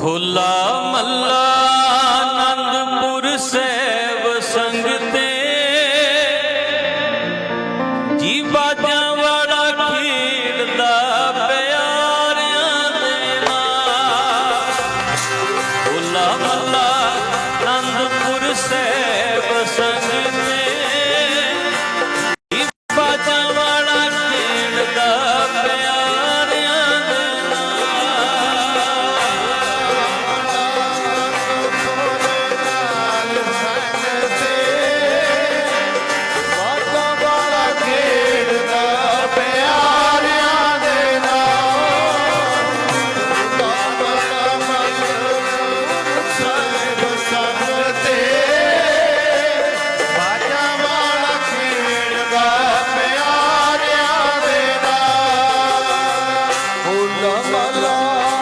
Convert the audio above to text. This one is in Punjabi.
ਹੋਲਾ ਮੱਲਾ ਆਨੰਦਪੁਰ ਸਹਿਬ ਸੰਗ ਤੇ। ਵਾਲਾ ਖੇਡਦਾ ਪਿਆਰਿਆਂ ਦੇ ਨਾਲ। ਹੋਲਾ ਮੱਲਾ ਆਨੰਦਪੁਰ ਸਹਿਬ ਸੰਗ 啦啦啦